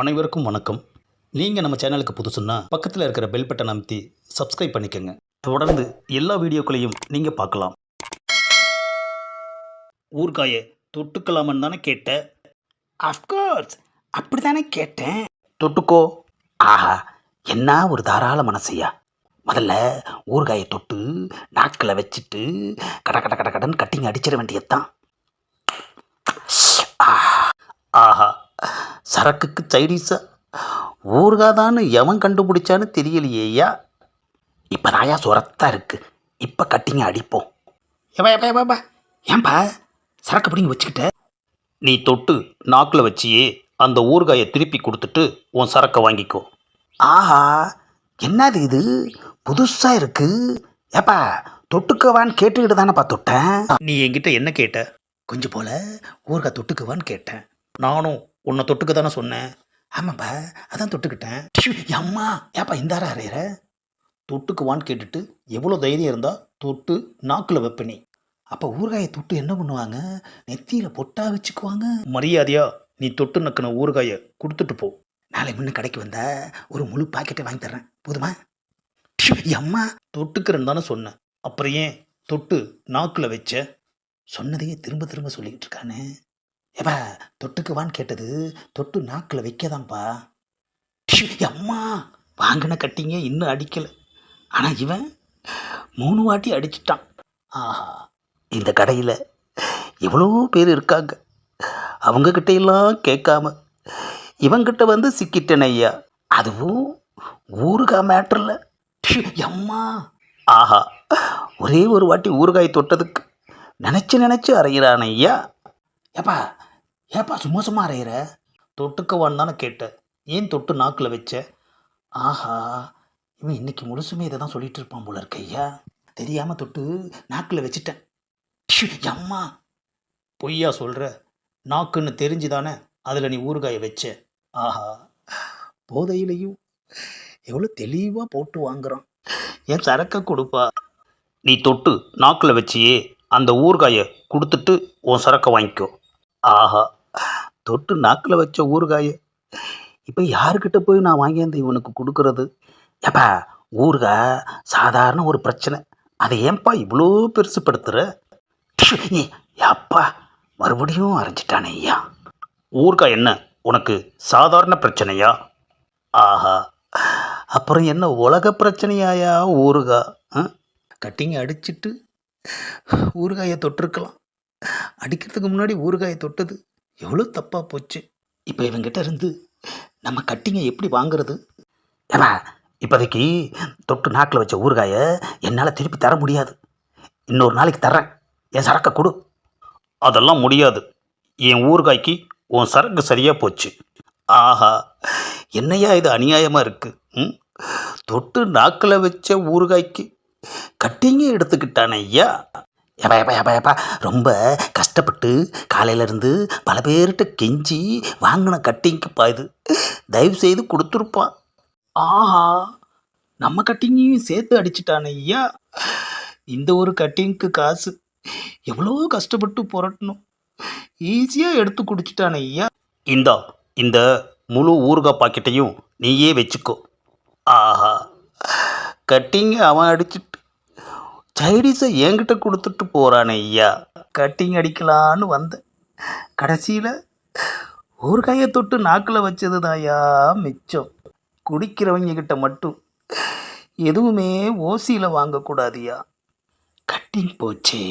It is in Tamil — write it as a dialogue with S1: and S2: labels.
S1: அனைவருக்கும் வணக்கம். நீங்கள் நம்ம சேனலுக்கு புதுசுன்னா பக்கத்தில் இருக்கிற பெல் பட்டன் அமைத்தி சப்ஸ்கிரைப் பண்ணிக்கோங்க. தொடர்ந்து எல்லா வீடியோக்களையும் நீங்கள் பார்க்கலாம். ஊர்காயை தொட்டுக்கலாமன்னு தானே கேட்டேன். அஃப்கோர்ஸ் அப்படி தானே கேட்டேன். தொட்டுக்கோ. ஆஹா என்ன ஒரு தாராள மனசையா? முதல்ல ஊறுகாயை தொட்டு நாக்கில் வச்சுட்டு கட கட கட கடன் கட்டிங்க அடிச்சிட வேண்டியதுதான். ஆஹா. சரக்குக்கு சைடிஸா. ஊர்காதான்னு எவன் கண்டுபிடிச்சான்னு தெரியலையேயா இப்போ இப்போதாயா சுரத்தா இருக்கு. இப்போ கட்டிங்க அடிப்போம். ஏப்பா ஏப்பா ஏப்பா ஏன்பா சரக்கு பிடிங்க வச்சுக்கிட்ட. நீ தொட்டு நாக்கில் வச்சியே அந்த ஊறுகாயை திருப்பி கொடுத்துட்டு உன் சரக்கை வாங்கிக்கோ. ஆஹா என்னது இது? புதுசாக இருக்கு. ஏப்பா தொட்டுக்கவான்னு கேட்டுக்கிட்டு தானேப்பா தொட்டேன். நீ என்கிட்ட என்ன கேட்ட? கொஞ்சம் போல ஊறுகாய் தொட்டுக்குவான்னு கேட்டேன். நானும் உன்னை தொட்டுக்க தானே சொன்னேன். ஆமாப்பா அதான் தொட்டுக்கிட்டேன். அம்மா ஏப்பா இந்தாரா அறையிற. தொட்டுக்குவான்னு கேட்டுட்டு எவ்வளோ தைரியம் இருந்தால் தொட்டு நாக்கில் வெப்பனி. நீ அப்போ ஊறுகாயை தொட்டு என்ன பண்ணுவாங்க? நெத்தியில் பொட்டா வச்சுக்குவாங்க. மரியாதையா நீ தொட்டு நக்கின ஊறுகாயை கொடுத்துட்டு போ. நாளை முன்ன கடைக்கு வந்தா ஒரு முழு பாக்கெட்டை வாங்கி தர்றேன். போதுமா? அம்மா தொட்டுக்கிறேன்னு தானே சொன்னேன். அப்புறம் ஏன் தொட்டு நாக்கில் வச்ச? சொன்னதையே திரும்ப திரும்ப சொல்லிக்கிட்டு இருக்கானே. எப்பா? தொட்டுக்குவான்னு கேட்டது தொட்டு நாக்கில் வைக்கதான்ப்பா அம்மா வாங்கின கட்டிங்க இன்னும் அடிக்கலை. ஆனால் இவன் மூணு வாட்டி அடிச்சிட்டான். ஆஹா இந்த கடையில் எவ்வளோ பேர் இருக்காங்க. அவங்கக்கிட்ட எல்லாம் கேட்காம இவங்கிட்ட வந்து சிக்கிட்டேன் ஐயா. அதுவும் ஊறுகாய் மேட்டரில். அம்மா. ஆஹா ஒரே ஒரு வாட்டி ஊறுகாய் தொட்டதுக்கு நினச்சி நினச்சி அரைகிறான் ஐயா. எப்பா ஏப்பா சும்மா சும்மா அரைகிற தொட்டுக்கவான்னு தானே கேட்டேன் ஏன் தொட்டு நாக்கில் வச்ச? ஆஹா இவன் இன்னைக்கு முழுசுமே இதை தான் சொல்லிட்டு இருப்பான் போல இருக்கையா தெரியாமல் தொட்டு நாக்கில் வச்சுட்டேன். அம்மா பொய்யா சொல்கிற நாக்குன்னு தெரிஞ்சு தானே அதில் நீ ஊறுகாயை வச்ச? ஆஹா. போதையிலையும் எவ்வளோ தெளிவாக போட்டு வாங்குறான். ஏன் சரக்கை கொடுப்பா. நீ தொட்டு நாக்கில் வச்சியே அந்த ஊறுகாயை கொடுத்துட்டு உன் சரக்கை வாங்கிக்கோ. ஆஹா. தொட்டு நாக்கில் வச்ச ஊறுகாயை. இப்போ யாருக்கிட்ட போய் நான் வாங்கியாந்து இவனுக்கு கொடுக்கறது? ஏப்பா ஊறுகாய் சாதாரண ஒரு பிரச்சனை. அதை ஏன்பா இவ்வளோ பெருசுப்படுத்துகிற அப்பா மறுபடியும் அரைஞ்சிட்டானே ஐயா. ஊறுகாய் என்ன உனக்கு சாதாரண பிரச்சனையா? ஆஹா அப்புறம் என்ன உலக பிரச்சனையாயா ஊறுகாய்? ஆ? கட்டிங்க அடிச்சிட்டு ஊறுகாயை தொட்டிருக்கலாம். அடிக்கிறதுக்கு முன்னாடி ஊறுகாயை தொட்டது. எவ்வளோ தப்பாக போச்சு. இப்போ இவங்கிட்ட இருந்து நம்ம கட்டிங்க எப்படி வாங்குறது? ஏப்பா இப்போதைக்கு தொட்டு நாக்கில் வச்ச ஊறுகாயை என்னால் திருப்பி தர முடியாது. இன்னொரு நாளைக்கு தர்றேன். என் சரக்கை கொடு. அதெல்லாம் முடியாது. என் ஊறுகாய்க்கு உன் சரக்கு சரியாக போச்சு. ஆஹா என்னையா இது அநியாயமாக இருக்குது ம்? தொட்டு நாக்கில் வச்ச ஊறுகாய்க்கு கட்டிங்க எடுத்துக்கிட்டானே ஐயா. எப்பா எப்பா எப்பா எப்பா ரொம்ப கஷ்டப்பட்டு காலையிலேருந்து பல பேர்கிட்ட கெஞ்சி வாங்கின கட்டிங்க்குப்பா இது. தயவு செய்து கொடுத்துருப்பான் ஆஹா நம்ம கட்டிங்கையும் சேர்த்து அடிச்சிட்டானே ஐயா. இந்த ஒரு கட்டிங்க்கு காசு எவ்வளோ கஷ்டப்பட்டு புரட்டணும். ஈஸியாக எடுத்து குடிச்சிட்டானே ஐயா. இந்தா இந்த முழு ஊறுகாய் பாக்கெட்டையும் நீயே வச்சுக்கோ. ஆஹா. கட்டிங்க அவன் அடிச்சுட்டு சைடிஸை என்கிட்ட கொடுத்துட்டு போகிறானே ஐயா. கட்டிங் அடிக்கலான்னு வந்தேன். கடைசியில் ஊறுகாயை தொட்டு நாக்கில் வச்சது தாயா மிச்சம். குடிக்கிறவங்க கிட்ட மட்டும் எதுவுமே ஓசியில் வாங்கக்கூடாதியா கட்டிங் போச்சே.